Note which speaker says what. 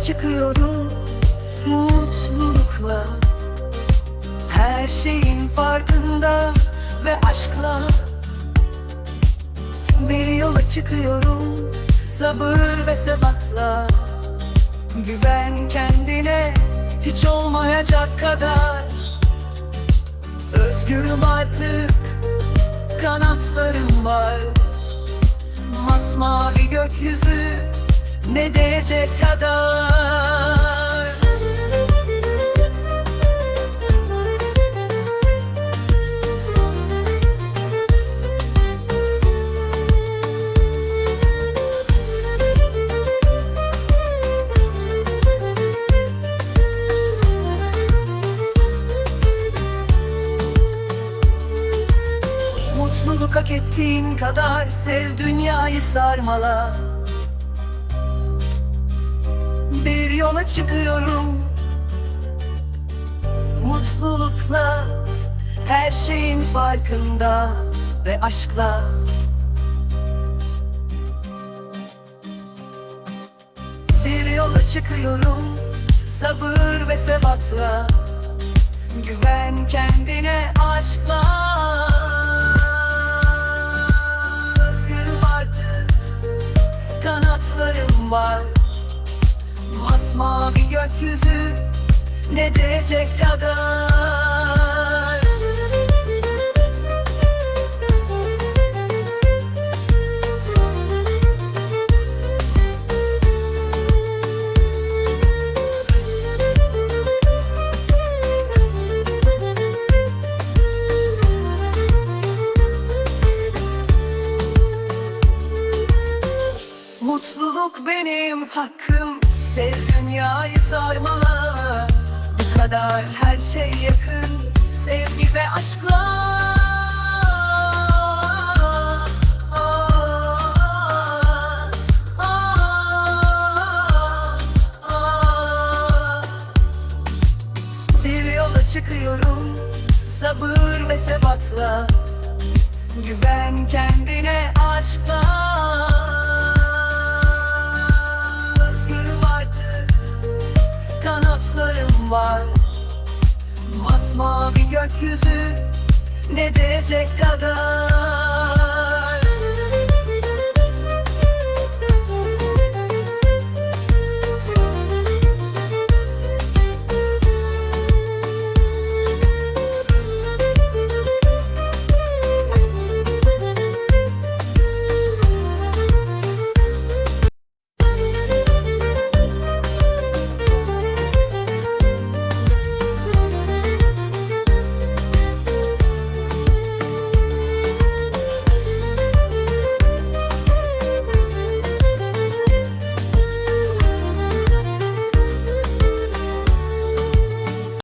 Speaker 1: çıkıyorum mutlulukla. Her şeyin farkında ve aşkla. Bir yola çıkıyorum sabır ve sebatla. Güven kendine hiç olmayacak kadar. Özgürüm artık kanatlarım var. Masmavi gökyüzü ne diyecek kadar? Hak ettiğin kadar sev dünyayı sarmala yola çıkıyorum. Mutlulukla her şeyin farkında ve aşkla. Bir yola çıkıyorum sabır ve sebatla. Güven kendine aşkla. Özgürüm artık Kanatlarım var Masmavi gökyüzü Ne diyecek kadar? Mutluluk benim hakkım Sev dünyayı sarmala Bu kadar her şey yakın. Sevgi ve aşkla. Bir yola çıkıyorum Sabır ve sebatla. Güven kendine aşkla var. Masmavi gökyüzü Ne diyecek kadar